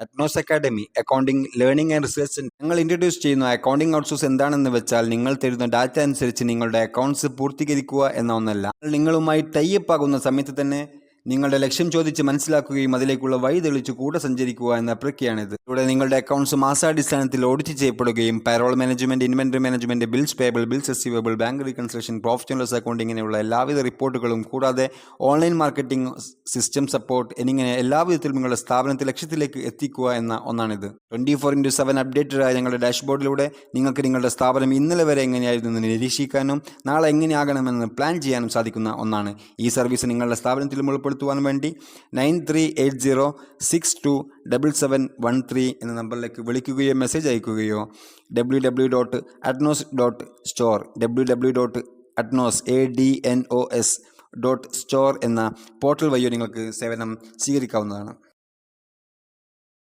Adnos academy accounting learning and research ഞങ്ങൾ introduce ചെയ്യുന്ന accounting outsource എന്താണെന്ന് വെച്ചാൽ നിങ്ങൾ തരുന്ന ഡാറ്റ അനുസരിച്ച് നിങ്ങളുടെ അക്കൗണ്ട്സ് പൂർത്തീകരിക്കുക എന്ന ഒന്നല്ല. നിങ്ങളുമായി ടൈപ്പ് ആകുന്ന സമയത്ത് തന്നെ നിങ്ങളുടെ ലക്ഷ്യം ചോദിച്ച് മനസ്സിലാക്കുകയും അതിലേക്കുള്ള വഴി തെളിച്ച് കൂടെ സഞ്ചരിക്കുക എന്ന പ്രക്രിയയാണിത്. ഇവിടെ നിങ്ങളുടെ അക്കൗണ്ട്സ് മാസാടിസ്ഥാനത്തിൽ ഓഡിറ്റ് ചെയ്യപ്പെടുകയും payroll management inventory management bills payable bills receivable bank reconstruction profit account ഇങ്ങനെയുള്ള എല്ലാവിധ റിപ്പോർട്ടുകളും കൂടാതെ ഓൺലൈൻ മാർക്കറ്റിംഗ് സിസ്റ്റം സപ്പോർട്ട് എന്നിങ്ങനെ എല്ലാവിധത്തിലും നിങ്ങളുടെ സ്ഥാപനത്തെ ലക്ഷ്യത്തിലേക്ക് എത്തിക്കുക എന്ന ഒന്നാണിത്. ട്വന്റി ഫോർ ഇന്റു സെവൻ അപ്ഡേറ്റഡായ ഞങ്ങളുടെ ഡാഷ്ബോർഡിലൂടെ നിങ്ങൾക്ക് നിങ്ങളുടെ സ്ഥാപനം ഇന്നലെ വരെ എങ്ങനെയായിരുന്നു എന്ന് നിരീക്ഷിക്കാനും നാളെ എങ്ങനെയാകണമെന്ന് പ്ലാൻ ചെയ്യാനും സാധിക്കുന്ന ഒന്നാണ്. ഈ സർവീസ് നിങ്ങളുടെ സ്ഥാപനത്തിലും ഉൾപ്പെടുത്തുവാൻ വേണ്ടി nine three eight zero six two double seven one three എന്ന നമ്പറിലേക്ക് വിളിക്കുകയോ message അയക്കുകയോ W W dot Adnos dot store W W dot Adnos A D N O S dot store എന്ന പോർട്ടൽ വഴിയോ നിങ്ങൾക്ക് സേവനം സ്വീകരിക്കാവുന്നതാണ്